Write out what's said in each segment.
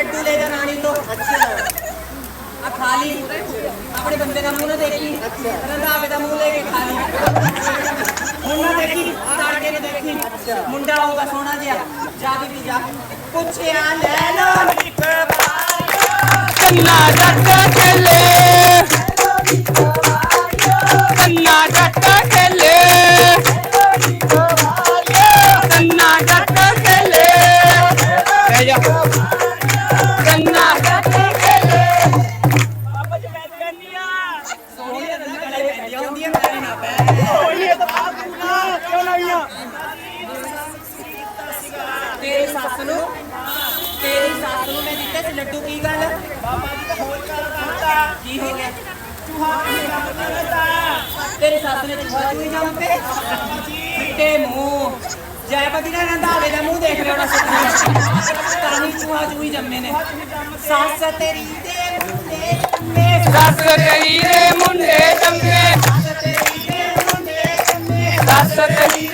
लड्डू ले जा रानी तो अच्छा अब खा ली अपने बंदे का मुंह ना देखी अच्छा रंधावे का मुंह लेके खा ली मुंह ना देखी साढ़े ने देखी अच्छा मुंडा होगा सोना जिया जा भी भी जा ਪੁੱਛਿਆ ਲੈ ਲੋ ਇੱਕ ਵਾਰ ਕੰਨਾ ਜੱਟ ਚੱਲੇ ਕੰਨਾ ਜੱਟ ਚੱਲੇ ਕੰਨਾ ਜੱਟ ਚੱਲੇ ਲੈ ਜਾ ਹੋਰ ਕਰ ਦਿੱਤਾ। ਕੀ ਹੋ ਗਿਆ? ਚੂਹਾ ਤੇਰੀ ਸੱਸ ਨੇ ਚੂਹਾ ਚੂਹੀ ਜੰਮ ਪੇ ਮਿੱਟੇ ਮੂੰਹ। ਜੈਪਤੀ ਦਾ ਰੰਧਾਵੇ ਦਾ ਮੂੰਹ ਦੇਖ ਲਿਆ ਉਹਦਾ ਸੁਪਨਾ ਤਾਂ ਹੀ ਚੂਹਾ ਚੂਹੀ ਜੰਮੇ ਨੇ। ਸੱਸ ਤੇਰੀ ਦੇ ਮੁੰਡੇ ਜੰਮੇ। ਸੱਸ ਤੇਰੀ ਦੇ ਮੁੰਡੇ ਜੰਮੇ। ਸੱਸ ਤੇਰੀ ਦੇ ਮੁੰਡੇ ਜੰਮੇ। ਸੱਸ ਤੇਰੀ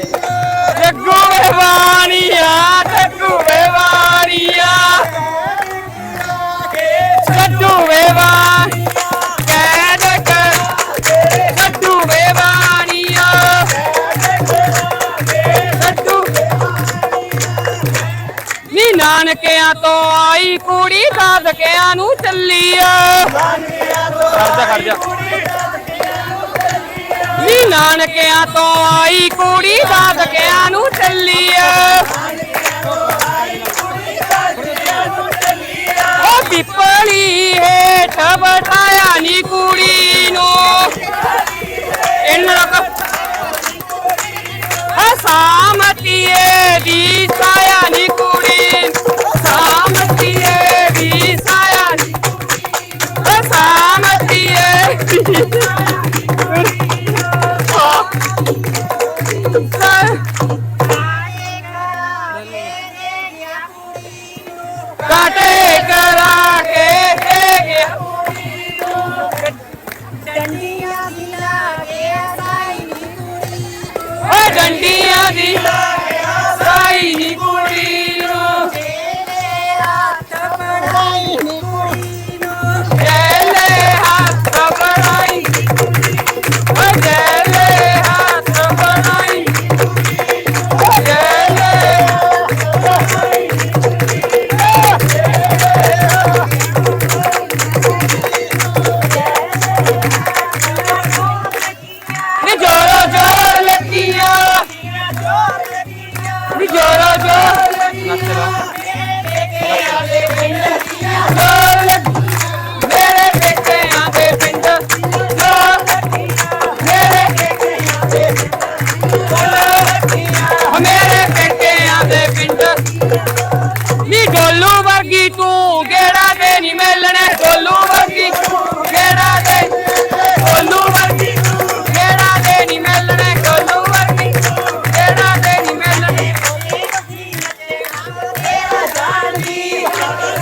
ਜੱਗੂ ਵੇ ਬਾਣੀਆ ਜੱਗੂ ਵੇ ਬਾਣੀਆ ਜੱਗੂ ਵੇ ਬਾਣੀਆ ਕਹਿ ਕਰ ਜੱਗੂ ਵੇ ਬਾਣੀਆ ਜੱਗੂ ਨੀ ਨਾਨਕਿਆਂ ਤੋਂ ਆਈ ਕੁੜੀ ਸਾਧਕਿਆਂ ਨੂੰ ਚੱਲੀ ਆ ਖੜ ਜਾ ਖੜ ਜਾ ਨੀ ਨਾਨਕਿਆਂ ਤੋਂ ਆਈ ਕੁੜੀ ਦਾਦਕਿਆਂ ਨੂੰ ਚੱਲੀ ਆ ਉਹ ਪਿੱਪਲੀ ਹੇਠ ਬਠਾਇਆ No. ਨੀ ਗੋਲੂ ਵਰਗੀ ਤੂੰ, ਗੇੜਾ ਦੇ ਨਹੀਂ ਮਿਲਣੇ ਗੋਲੂ ਵਰਗੀ ਤੂੰ, ਗੇੜਾ ਦੇ ਗੋਲੂ ਵਰਗੀ ਤੂੰ, ਗੇੜਾ ਦੇ ਨਹੀਂ ਮਿਲਣੇ ਗੋਲੂ ਵਰਗੀ ਤੂੰ, ਗੇੜਾ ਦੇ ਨਹੀਂ ਮਿਲਣੇ।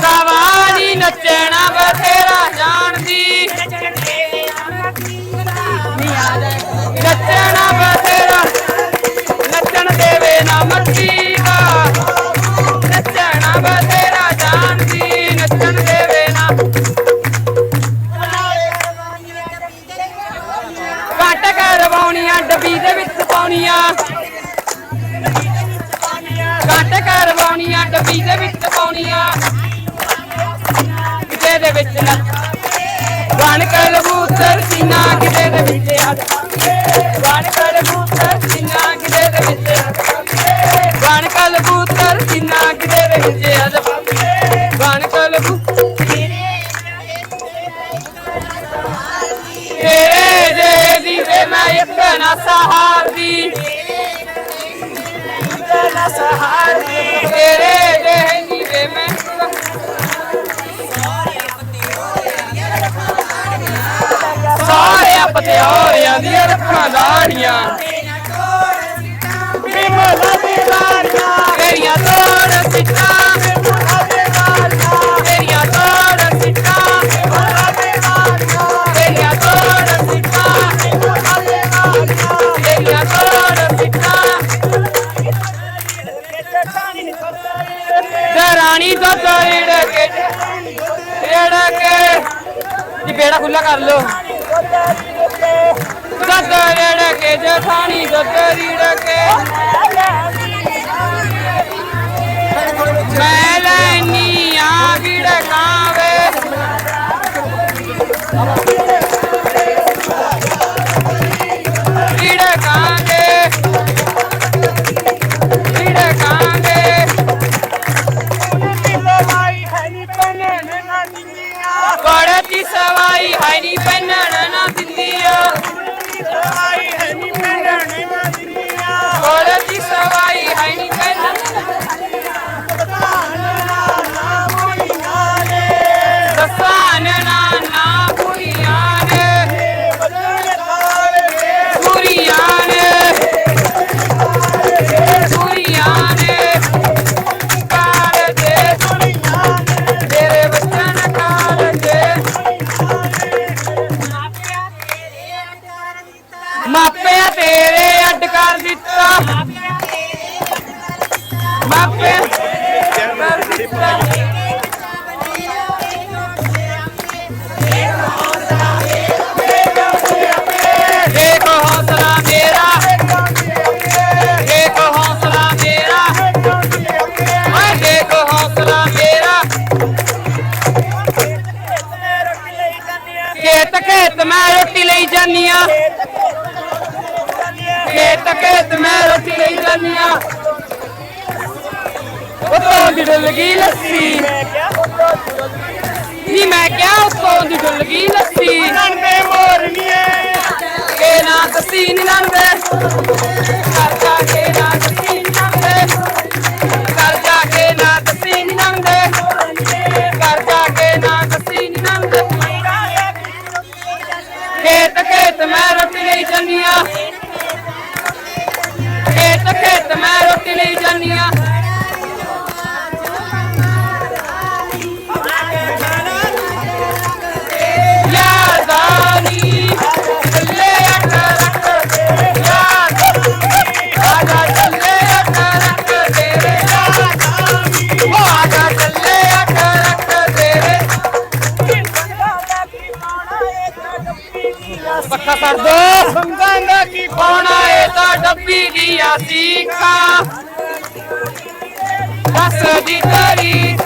ਸਵਾਰੀ ਨੱਚਣਾ ਬਥੇਰਾ ਜਾਣਦੀ। ਨੱਚਣਾ ਬਥੇਰਾ, ਨੱਚਣ ਦੇਵੇ ਨਾ ਮੱਤੀ ਬਣ ਕਬੂਤਰ ਜਿੰਨਾ ਕਿਤੇ ਦੇ ਵਿੱਚ ਬਣ ਕਬੂਤਰ ਜਿੰਨਾ ਕਿਤੇ ਦੇ ਵਿੱਚ ਹੱਥ ਬਣ ਕਬੂਤਰ ਤੇਰੇ ਦੇ ਦੀਵੇ ਮੈਂ ਇੱਕ ਨਾ ਸਹਾਰਦੀ ਨਾ ਸਹਾਰਦੀ ਤੇਰੇ ਦੇ ਦੀਵੇ ਮੈਂ ਪਤਿਆਰਿਆਂ ਦੀਆਂ ਰੱਖਾਂ ਦਾੜੀਆਂ ਵਿਮਲਾ ਦੀ ਲਾਰੀਆਂ ਤੇਰੀਆਂ ਤੋੜ ਸਿੱਟਾਂ ਤੇਰੀਆਂ ਤੋੜ ਸਿੱਟਾਂ ਤੇਰੀਆਂ ਤੋੜ ਸਿੱਟਾਂ ਤੇਰੀਆਂ ਤੋੜ ਸਿੱਟਾਂ। ਦਰਾਣੀ ਦਾ ਤੇੜ ਕੇ ਤੇੜ ਕੇ। ਜੀ ਬੇੜਾ ਖੁੱਲਾ ਕਰ ਲੋ ਰੜ ਕੇ ਜਠਾਣੀ ਤੇਰੇ ਅੱਡ ਕਰ ਡੁੱਲ ਗਈ ਲੱਸੀ। ਨੀ ਮੈਂ ਕਿਹਾ ਉੱਤੋਂ ਦੀ ਡੁੱਲ ਗਈ ਲੱਸੀ। ਕੇ ਨਾ ਦਸੀ ਨੀ ਕਰ ਜਾ ਕੇ ਨਾ ਦਸੀ ਨੀ ਲੰਦੇ ਕਰ ਜਾ ਕੇ ਨਾ ਦਸੀ ਨੀ ਲੰਦੇ ਕਰ ਜਾ ਕੇ ਨਾ ਦਸੀ ਨੀ ਲੰਦੇ ਖੇਤ ਖੇਤ ਮੈਂ ਰੋਟੀ ਲਈ ਜਾਨੀ ਆ। ਖੇਤ ਖੇਤ ਮੈਂ ਰੋਟੀ ਲਈ ਜਾਨੀ ਦੱਸ ਦੀ ਤਰੀਕ।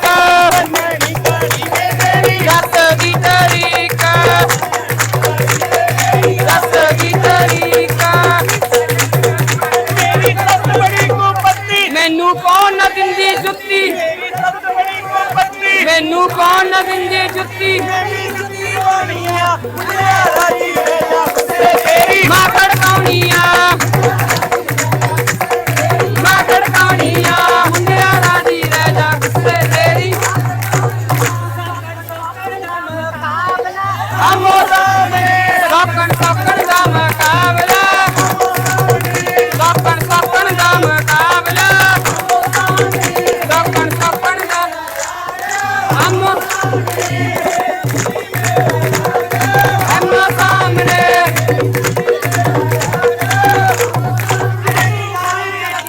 ਮੈਨੂੰ ਕੌਣ ਨਾ ਦਿੰਦੀ ਜੁੱਤੀ? ਮੈਨੂੰ ਕੌਣ ਨਾ ਦਿੰਦੀ ਜੁੱਤੀ? ਮੇਰੀ ਜੁੱਤੀ ਹੋਣੀ ਆ ਮੁੰਡਿਆ ਰਾਜੀ